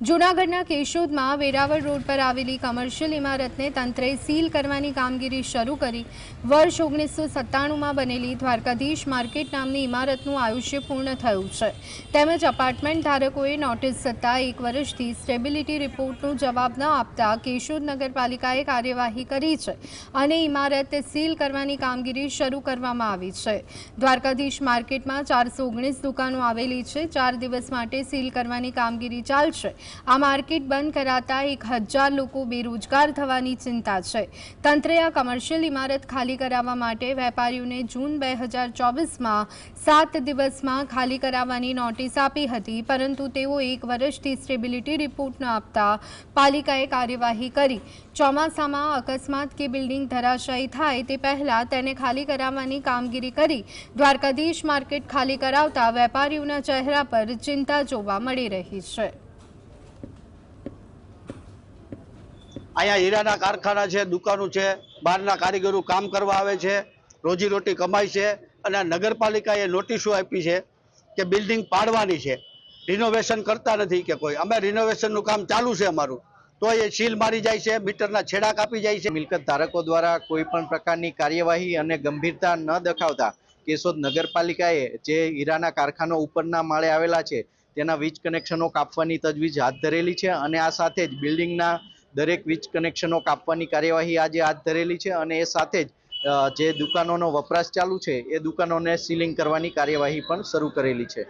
જૂનાગઢના કેશોદમાં વેરાવળ રોડ પર આવેલી કમર્શિયલ ઇમારતને તંત્રે સીલ કરવાની કામગીરી શરૂ કરી. વર્ષ ઓગણીસો સત્તાણુંમાં બનેલી દ્વારકાધીશ માર્કેટ નામની ઇમારતનું આયુષ્ય પૂર્ણ થયું છે. તેમજ અપાર્ટમેન્ટ ધારકોએ નોટિસ સત્તા એક વર્ષથી સ્ટેબિલિટી રિપોર્ટનો જવાબ ન આપતા કેશોદ નગરપાલિકાએ કાર્યવાહી કરી છે અને ઇમારત સીલ કરવાની કામગીરી શરૂ કરવામાં આવી છે. દ્વારકાધીશ માર્કેટમાં ચારસો ઓગણીસ દુકાનો આવેલી છે. ચાર દિવસ માટે સીલ કરવાની કામગીરી ચાલશે. આ માર્કેટ બંધ કરાતા એક હજાર લોકો બેરોજગાર થવાની ચિંતા છે. તંત્રે આ કમર્શિયલ ઇમારત ખાલી કરાવવા માટે વેપારીઓને જૂન બે હજાર ચોવીસમાં સાત દિવસમાં ખાલી કરાવવાની નોટિસ આપી હતી, પરંતુ તેઓ એક વર્ષથી સ્ટેબિલિટી રિપોર્ટ ન આપતા પાલિકાએ કાર્યવાહી કરી. ચોમાસામાં અકસ્માત કે બિલ્ડિંગ ધરાશાયી થાય તે પહેલાં તેને ખાલી કરાવવાની કામગીરી કરી દ્વારકાધીશ માર્કેટ ખાલી કરાવતા વેપારીઓના ચહેરા પર ચિંતા જોવા મળી રહી છે. અહીંયા હીરાના કારખાના છે, દુકાનો છે, બહારના કારીગરો કામ કરવા આવે છે રોજીરોટી કમાય છે અને નગરપાલિકાએ નોટિસો આપી છે કે બિલ્ડિંગ પાડવાની છે. રિનોવેશન કરતા નથી કે કોઈ. અમે રિનોવેશનનું કામ ચાલુ છે અમારું. તો એ સીલ મારી જાય છે, મીટરના છેડા કાપી જાય છે. મિલકત ધારકો દ્વારા કોઈ પણ પ્રકારની કાર્યવાહી અને ગંભીરતા ન દેખાવતા કેશોદ નગરપાલિકાએ જે હીરાના કારખાનો ઉપરના માળે આવેલા છે, તેના વીજ કનેક્શનો કાપવાની તજવીજ હાથ ધરેલી છે અને આ સાથે જ બિલ્ડિંગના દરેક વીજ કનેક્શનો કાપવાની કાર્યવાહી આજે હાથ ધરેલી છે અને એ સાથે જ જે દુકાનોનો વપરાશ ચાલુ છે, એ દુકાનોને સીલિંગ કરવાની કાર્યવાહી પણ શરૂ કરેલી છે.